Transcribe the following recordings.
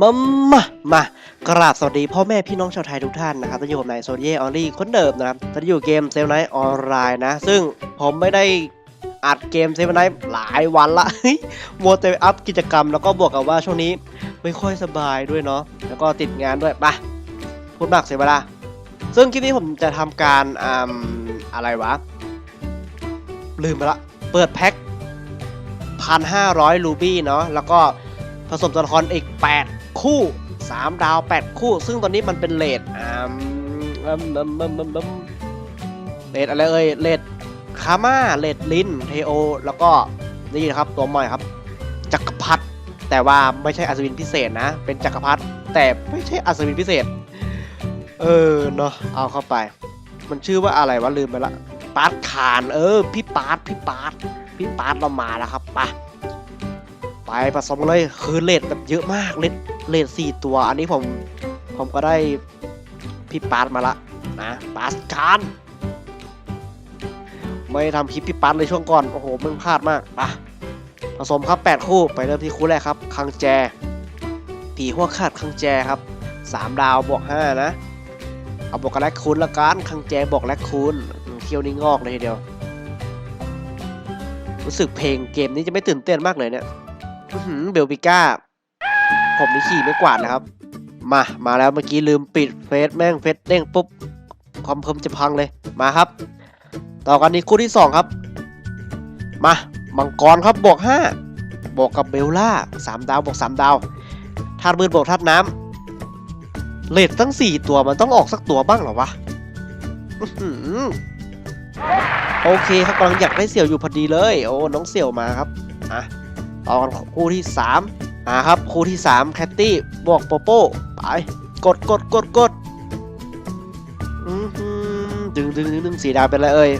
มามา มากราบสวัสดีพ่อแม่พี่น้องชาวไทยทุกท่านนะครับตอนอยู่กับนายโซเยออลลี่คนเดิมนะครับตอนนี้อยู่เกมเซลไนท์ออนไลน์นะ ซึ่งผมไม่ได้อัดเกมเซลไนท์หลายวันละมัวแต่อัพกิจกรรมแล้วก็บวกกับว่าช่วงนี้ไม่ค่อยสบายด้วยเนาะ แล้วก็ติดงานด้วยปะพูดมากเสียเวลา ซึ่งคลิปนี้ผมจะทำการอ่าอะไรวะ ลืมไปละ เปิดแพ็คพันห้าร้อยรูบี้เนาะ แล้วก็ ผสมตัวละครอีก 8 คู่ 3 ดาว 8 คู่ ซึ่งตอนนี้มันเป็นเลทอ่าเลทอะไรเอ่ยเลทคาม่าเลทลินเทโอ แล้วก็นี่นะครับตัวใหม่ครับ จักรพรรดิแต่ว่าไม่ใช่อัศวินพิเศษนะ เป็นจักรพรรดิแต่ไม่ใช่อัศวินพิเศษ เออเนาะเอาเข้าไป มันชื่อว่าอะไรวะลืมไปละปาร์ตคาน เออ พี่ปาร์ตพี่ปาร์ตพี่ปาร์ตเรามาแล้วครับไป ไปผสมกันเลยคือเลดแบบเยอะมากเลดเลดสี่ตัว อันนี้ผมผมก็ได้พี่ปาร์ตมาละนะปาร์ตคานไม่ทำคลิปพี่ปาร์ตเลยช่วงก่อนโอ้โหมึงพลาดมากไปผสมครับ 8 คู่ไปเริ่มที่คู่แรกครับ คังแจผีหัวขาดคังแจครับ 3 ดาวบวก5นะ เอาบวกกับแลกคูณละกันคังแจบอกแลกคูณเที่ยวนี้งอกเลยทีเดียว รู้สึกเพลงเกมนี้จะไม่ตื่นเต้นมากเลยเนี่ย เบลบิก้า ผมนี่ขี่ไม่กวาดนะครับ มา มาแล้วเมื่อกี้ลืมปิดเฟซแม่งเฟซเด้งปุ๊บคอมเพิ่มจะพังเลย มาครับ ต่อกันนี้คู่ที่สองครับ มา มังกรครับบวกห้าบวกกับเบลล่าสามดาวบวกสามดาวธาตุมืดบวกธาตุน้ำเลดตั้ง4ตัวมันต้องออกสักตัวบ้างหรอวะโอเคครับกำลังอยากได้เสี่ยวอยู่พอดีเลย โอ้ น้องเสี่ยวมาครับอะ ต่อกันคู่ที่3อ่าครับคู่ที่ 3 แคตตี้บวกโปโป้ไปกดกดกดกดดึงดึงดึงดึงสีดาวเป็นไรเอ่ย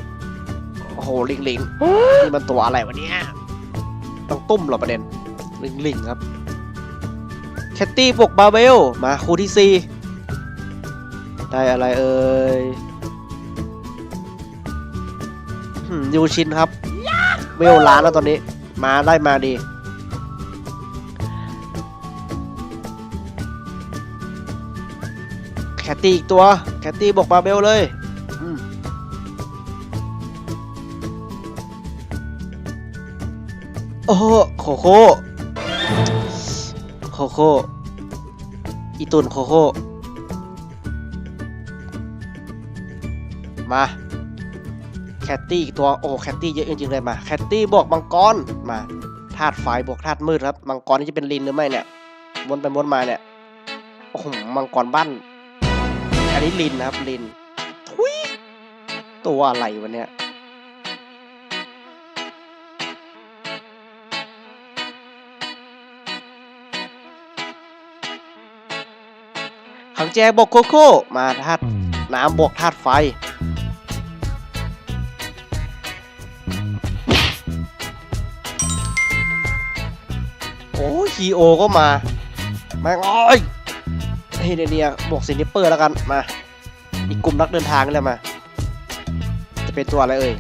โอ้โหลิงลิงนี่มันตัวอะไรวะเนี่ยต้องตุ้มหรอประเด็นลิงลิงครับแคตตี้บวกบาเบลมาคู่ที่ 4 ได้อะไรเอ่ยยูชินครับเวลล้านแล้วตอนนี้ มาได้มาดี แคตตี้อีกตัว แคตตี้บวกบาเบลเลยอืมโอ้โหโคโค่โคโค่อีตุนโคโค่มา แคตตี้อีกตัว โอ้แคตตี้เยอะจริงๆเลยมา แคตตี้บวกมังกร มาธาตุไฟบวกธาตุมืดครับ มังกรนี่จะเป็นลินหรือไม่เนี่ย วนไปวนมาเนี่ย โอ้โห มังกรบ้าน อันนี้ลินนะครับลินทุยตัวอะไรวะเนี่ยขังแจบวกโคโค่ มาธาตุน้ำบวกธาตุไฟ โอ้ยฮีโอก็มา แม่งอ้ย เทเนียเนียบวกซินิเปอร์แล้วกันมา อีกกลุ่มนักเดินทางนี่แหละมา จะเป็นตัวอะไรเอ่ย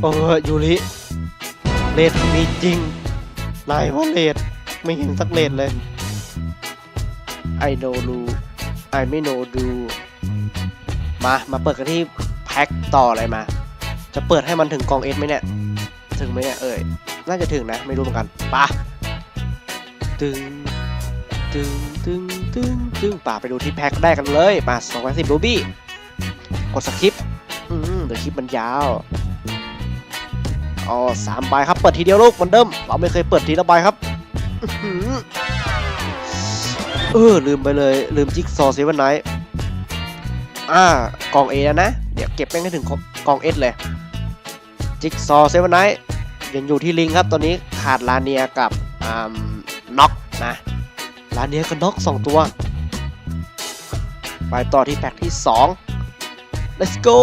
เออยูริเลดมีจริงนายว่าเลดไม่เห็นสักเลดเลยไอโนรูไอไม่โนดูมา มาเปิดกันที่แพ็คต่ออะไรมา จะเปิดให้มันถึงกองเอสไหมเนี่ย ถึงไหมเนี่ยเอ่ย น่าจะถึงนะ ไม่รู้เหมือนกันปะตึง ตึงตึงตึงตึงป่าไปดูที่แพ็คได้กันเลยมา210รูบี้กดสคริปต์อืมเดี๋ยวคลิปมันยาวอ๋อสามใบครับเปิดทีเดียวลูกเหมือนเดิมเราไม่เคยเปิดทีละใบครับเออลืมไปเลย ลืมจิ๊กซอเซเว่นไนท์อ่ากอง A แล้วนะ เดี๋ยวเก็บแม่งให้ถึงกอง S เลยจิ๊กซอเซเว่นไนท์ยังอยู่ที่ลิงครับตอนนี้ขาดลาเนียกับน็อกนะ ลาเนียกับน็อกสองตัว ไปต่อที่แพ็คที่ 2 let's go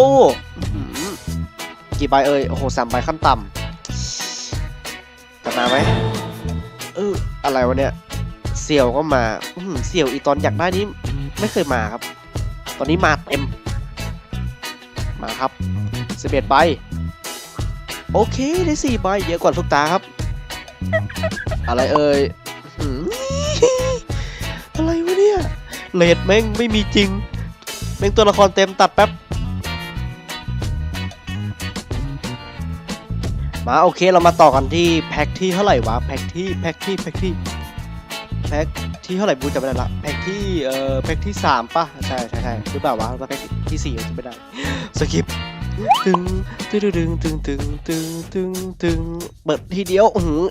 กี่ใบเอ่ย โอ้โหสามใบขั้นต่ำจะมาไหมเอออะไรวะเนี่ย เสี่ยวก็มาอืเสี่ยวอีตอนอยากได้นี้ไม่เคยมาครับ ตอนนี้มาเต็ม มาครับ11ใบ โอเค ได้4ใบเยอะกว่าทุกตาครับ อะไรเอ่ย เลดแม่งไม่มีจริง แม่งตัวละครเต็มตัดแป๊บ มาโอเคเรามาต่อกันที่แพ็คที่เท่าไหร่วะแพ็คที่แพ็คที่แพ็คที่แพ็คที่เท่าไหร่บูจำไม่ได้ละแพ็คที่เอ่อแพ็คที่สามป่ะใช่ใช่ใช่หรือเปล่าวะหรือว่าแพ็คที่สี่จำไม่ได้สกิปตึงตึงตึงตึงตึงตึงตึงตึงเปิดทีเดียวอืออ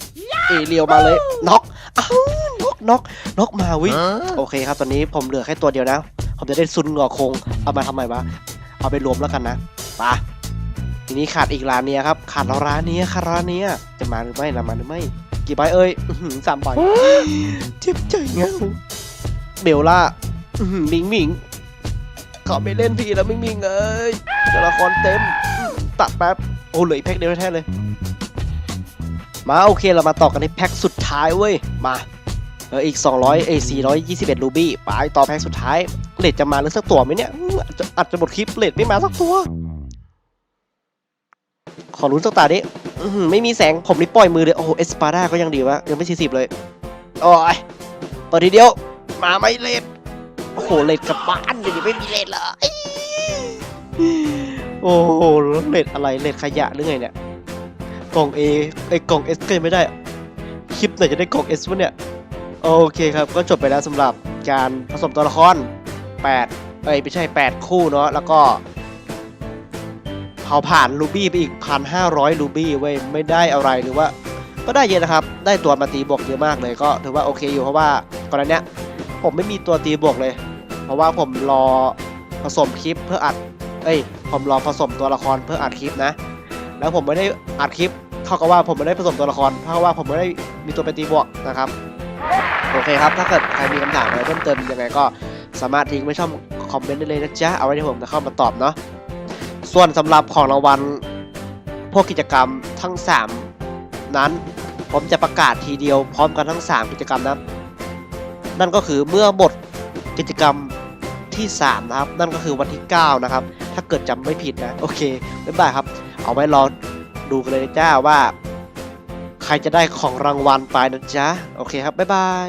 เอเรียวมาเลยน็อกอ้าว อกน็อกน็อกมาวิโอเคครับตอนนี้ผมเหลือแค่ตัวเดียวนะ ผมจะได้ซุนงอคงเอามาทำไมวะเอาไปรวมแล้วกันนะไปทีนี้ขาดอีกร้านเนี้ยครับขาดร้านเนี้ยขาดร้านเนี้ยจะมาหรือไม่นะมาหรือไม่ กี่ใบเอ้ยอื้อหือสามใบเจ็บใจเงาเบลล่าอื้อหือมิงมิงเขาไม่เล่นพี่แล้วมิงมิงเอ้ยตัวละครเต็มอื้อตัดแป๊บโอ้เหลืออีกแพ็คเดียวแท้ๆเลย มาโอเคเรามาต่อกันในแพ็คสุดท้ายเว้ย มา เอออีก 200เอ้ย421 รูบี้ไปต่อแพ็คสุดท้ายเลดจะมาหรือสักตัวไหมเนี่ยอาจจะอาจจะหมดคลิปเลดไม่มาสักตัว ขอรุ้นสักตาดิไม่มีแสงผมนี่ปล่อยมือเลย โอ้โหเอสปาร่าก็ยังดีวะ ยังไม่สี่สิบเลยโอ้ยเปิดทีเดียว มาไม่เลดโอ้โหเลดกลับบ้านเดี๋ยไม่มีเลดเลยโอ้โหเลดอะไรเลดขยะหรือไงเนี่ยกล่อง A ไอกล่อง S ก็ยังไม่ได้คลิปไหนจะได้กล่อง S วะเนี่ย โอเคครับ ก็จบไปแล้วสำหรับการผสมตัวละคร 8 เอ้ยไม่ใช่ 8 คู่เนาะแล้วก็เผาผ่านรูบี้ไปอีก 1,500รูบี้เว้ยไม่ได้อะไรหรือว่า ก็ได้เยอะนะครับ ได้ตัวมาตีบวกเยอะมากเลยก็ถือว่าโอเคอยู่เพราะว่าก่อนหน้านี้ผมไม่มีตัวตีบวกเลย เพราะว่าผมรอผสมคลิปเพื่ออัด เอ้ย ผมรอผสมตัวละครเพื่ออัดคลิปนะ แล้วผมไม่ได้อัดคลิป เท่ากับว่าผมไม่ได้ผสมตัวละคร เท่ากับว่าผมไม่ได้มีตัวไปตีบวกนะครับ โอเคครับ ถ้าเกิดใครมีคำถามอะไรเพิ่มเติมยังไงก็สามารถทิ้งไว้ช่องคอมเมนต์ได้เลยนะจ๊ะ เอาไว้ที่ผมจะเข้ามาตอบเนาะ ส่วนสำหรับของรางวัลพวกกิจกรรมทั้ง 3 นั้น ผมจะประกาศทีเดียวพร้อมกันทั้ง 3 กิจกรรมนั้นนั่นก็คือเมื่อหมดกิจกรรมที่ 3 นะครับ นั่นก็คือวันที่ 9 นะครับ ถ้าเกิดจำไม่ผิดนะ โอเค บ๊ายบายครับ เอาไว้รอดูกันเลยนะจ้าว่า ใครจะได้ของรางวัลไปนะจ๊ะ โอเคครับ บ๊ายบาย